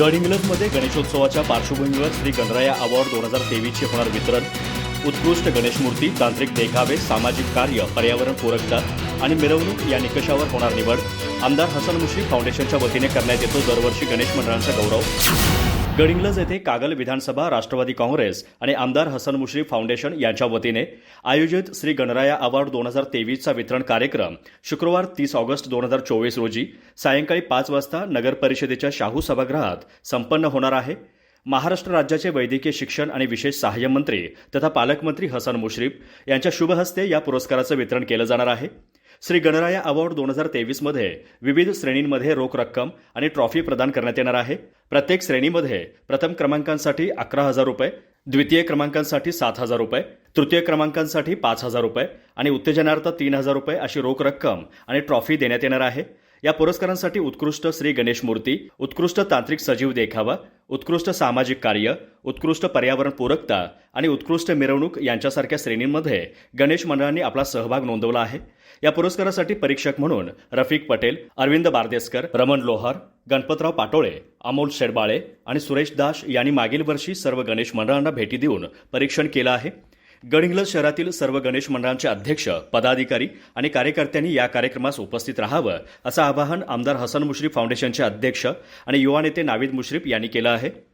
गडहिंग्लजमध्ये गणेशोत्सवाच्या पार्श्वभूमीवर श्री गणराया अवॉर्ड दोन हजार तेवीसचे होणार वितरण. उत्कृष्ट गणेश मूर्ती तांत्रिक देखावे सामाजिक कार्य पर्यावरण पूरकता आणि मिरवणूक या निकषावर होणार निवड. आमदार हसन मुश्रीफ फाउंडेशनच्या वतीने करण्यात येतो दरवर्षी गणेश मंडळांचा गौरव. गडिंग्लज येथे कागल विधानसभा राष्ट्रवादी काँग्रेस आणि आमदार हसन मुश्रीफ फाउंडेशन यांच्या वतीने आयोजित श्री गणराया अवॉर्ड दोन हजार तेवीसचा वितरण कार्यक्रम शुक्रवार तीस ऑगस्ट दोन हजार चोवीस रोजी सायंकाळी पाच वाजता नगर परिषदेच्या शाहू सभागृहात संपन्न होणार आहे. महाराष्ट्र राज्याचे वैद्यकीय शिक्षण आणि विशेष सहाय्य मंत्री तथा पालकमंत्री हसन मुश्रीफ यांच्या शुभ हस्ते या पुरस्काराचं वितरण केलं जाणार आहे. श्री गणराया अवॉर्ड दोन हजार तेवीसमध्ये विविध श्रेणींमध्ये रोख रक्कम आणि ट्रॉफी प्रदान करण्यात येणार आहे. प्रत्येक श्रेणीमध्ये प्रथम क्रमांकांसाठी अकरा हजार रुपये द्वितीय क्रमांकांसाठी सात हजार रुपये तृतीय क्रमांकांसाठी पाच हजार रुपये आणि उत्तेजनार्थ तीन हजार रुपये अशी रोख रक्कम आणि ट्रॉफी देण्यात येणार आहे. या पुरस्कारांसाठी उत्कृष्ट श्री गणेश मूर्ती उत्कृष्ट तांत्रिक सजीव देखावा उत्कृष्ट सामाजिक कार्य उत्कृष्ट पर्यावरण पूरकता आणि उत्कृष्ट मिरवणूक यांच्यासारख्या श्रेणींमध्ये गणेश मंडळांनी आपला सहभाग नोंदवला आहे. या पुरस्कारासाठी परीक्षक म्हणून रफिक पटेल अरविंद बारदेसकर रमण लोहार गणपतराव पाटोळे अमोल शेडबाळे आणि सुरेश दास यांनी मागील वर्षी सर्व गणेश मंडळांना भेटी देऊन परीक्षण केलं आहे. गडहिंग्लज शहरातील सर्व गणेश मंडळांचे अध्यक्ष पदाधिकारी आणि कार्यकर्त्यांनी या कार्यक्रमास उपस्थित राहावं असं आवाहन आमदार हसन मुश्रीफ फाउंडेशनचे अध्यक्ष आणि युवा नेते नाविद मुश्रीफ यांनी केलं आहे.